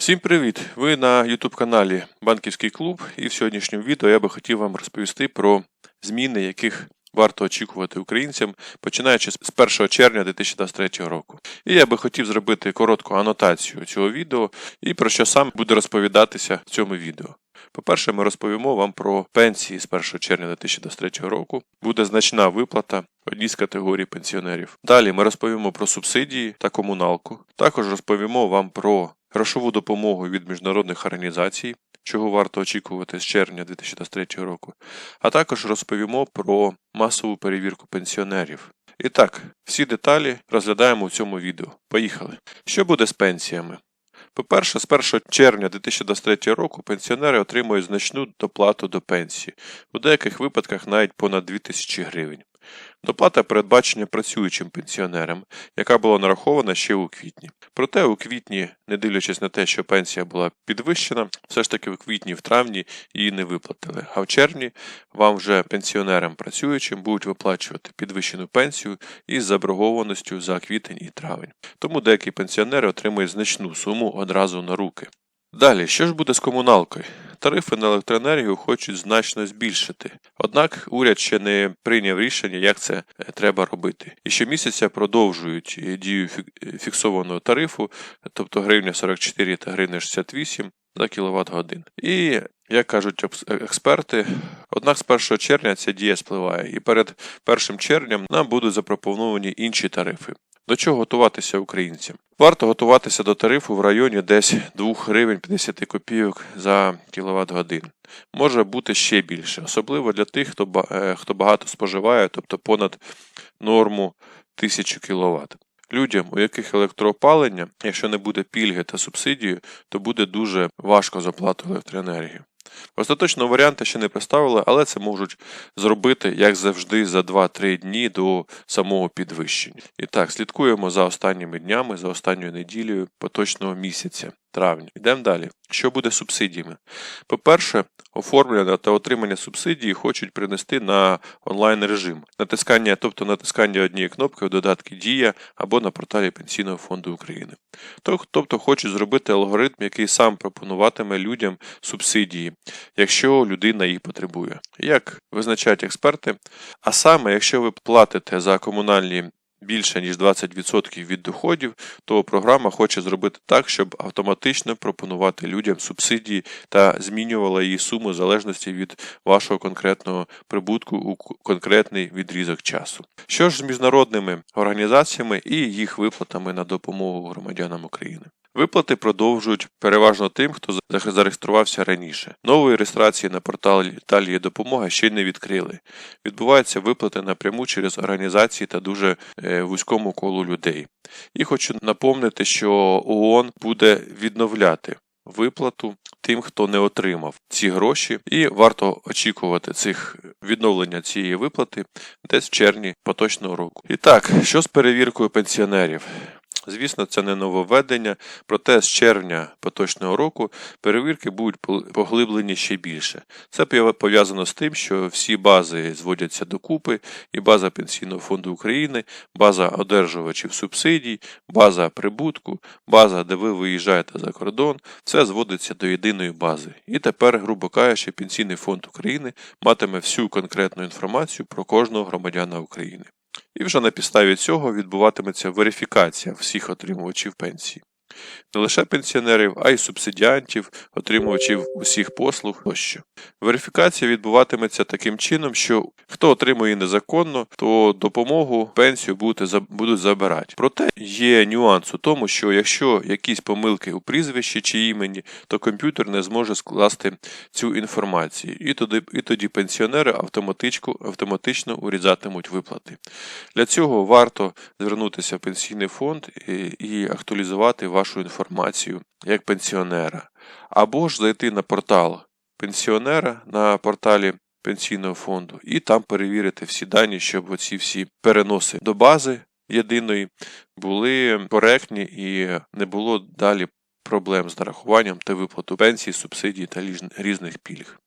Всім привіт! Ви на YouTube каналі Банківський клуб, і в сьогоднішньому відео я би хотів вам розповісти про зміни, яких варто очікувати українцям, починаючи з 1 червня 2023 року. І я би хотів зробити коротку анотацію цього відео і про що саме буде розповідатися в цьому відео. По-перше, ми розповімо вам про пенсії з 1 червня 2023 року. Буде значна виплата одній з категорій пенсіонерів. Далі ми розповімо про субсидії та комуналку. Також розповімо вам про грошову допомогу від міжнародних організацій, чого варто очікувати з червня 2023 року, а також розповімо про масову перевірку пенсіонерів. І так, всі деталі розглядаємо в цьому відео. Поїхали. Що буде з пенсіями? По-перше, з 1 червня 2023 року пенсіонери отримують значну доплату до пенсії, у деяких випадках навіть понад 2000 гривень. Доплата передбачена працюючим пенсіонерам, яка була нарахована ще у квітні. Проте у квітні, не дивлячись на те, що пенсія була підвищена, все ж таки у квітні в травні її не виплатили. А в червні вам вже пенсіонерам працюючим будуть виплачувати підвищену пенсію із заборгованістю за квітень і травень. Тому деякі пенсіонери отримують значну суму одразу на руки. Далі, що ж буде з комуналкою? Тарифи на електроенергію хочуть значно збільшити. Однак уряд ще не прийняв рішення, як це е, треба робити. І щомісяця продовжують е, дію фіксованого тарифу, тобто гривня 44 та гривня 68 за кіловат годин. І, як кажуть е, експерти, однак з 1 червня ця дія спливає, і перед 1 червнем нам будуть запропоновані інші тарифи. До чого готуватися українцям? Варто готуватися до тарифу в районі десь 2 гривень 50 копійок за кіловат годин. Може бути ще більше, особливо для тих, хто, е, багато споживає, тобто понад норму 1000 кВт. Людям, у яких електроопалення, якщо не буде пільги та субсидії, то буде дуже важко з оплатою електроенергії. Остаточного варіанта ще не представили, але це можуть зробити, як завжди, за 2-3 дні до самого підвищення. І так, слідкуємо за останніми днями, за останньою неділею поточного місяця, травня. Йдемо далі. Що буде з субсидіями? По-перше, оформлення та отримання субсидії хочуть принести на онлайн режим, натискання, тобто натискання однієї кнопки у додатки Дія або на порталі Пенсійного фонду України. Тобто хочуть зробити алгоритм, який сам пропонуватиме людям субсидії, якщо людина їх потребує. Як визначають експерти, а саме, якщо ви платите за комунальні більше ніж 20% від доходів, то програма хоче зробити так, щоб автоматично пропонувати людям субсидії та змінювала її суму в залежності від вашого конкретного прибутку у конкретний відрізок часу. Що ж з міжнародними організаціями і їх виплатами на допомогу громадянам України? Виплати продовжують переважно тим, хто зареєструвався раніше. Нової реєстрації на порталі Італії допомога ще не відкрили. Відбуваються виплати напряму через організації та дуже е, вузькому колу людей. І хочу напомнити, що ООН буде відновляти виплату тим, хто не отримав ці гроші, і варто очікувати цих відновлення цієї виплати десь в червні поточного року. І так, що з перевіркою пенсіонерів? Звісно, це не нововведення, проте з червня поточного року перевірки будуть поглиблені ще більше. Це пов'язано з тим, що всі бази зводяться докупи, і база Пенсійного фонду України, база одержувачів субсидій, база прибутку, база, де ви виїжджаєте за кордон, все зводиться до єдиної бази. І тепер, грубо кажучи, Пенсійний фонд України матиме всю конкретну інформацію про кожного громадяна України. І вже на підставі цього відбуватиметься верифікація всіх отримувачів пенсії. Не лише пенсіонерів, а й субсидіантів, отримувачів усіх послуг тощо. Верифікація відбуватиметься таким чином, що хто отримує незаконно, то допомогу пенсію будуть, забирати. Проте є нюанс у тому, що якщо якісь помилки у прізвищі чи імені, то комп'ютер не зможе скласти цю інформацію, і тоді, і тоді пенсіонери автоматично, автоматично урізатимуть виплати. Для цього варто звернутися в пенсійний фонд і, і актуалізувати вашу інформацію як пенсіонера, або ж зайти на портал пенсіонера на порталі пенсійного фонду і там перевірити всі дані, щоб оці всі переноси до бази єдиної були коректні і не було далі проблем з нарахуванням та виплату пенсій, субсидій та різних пільг.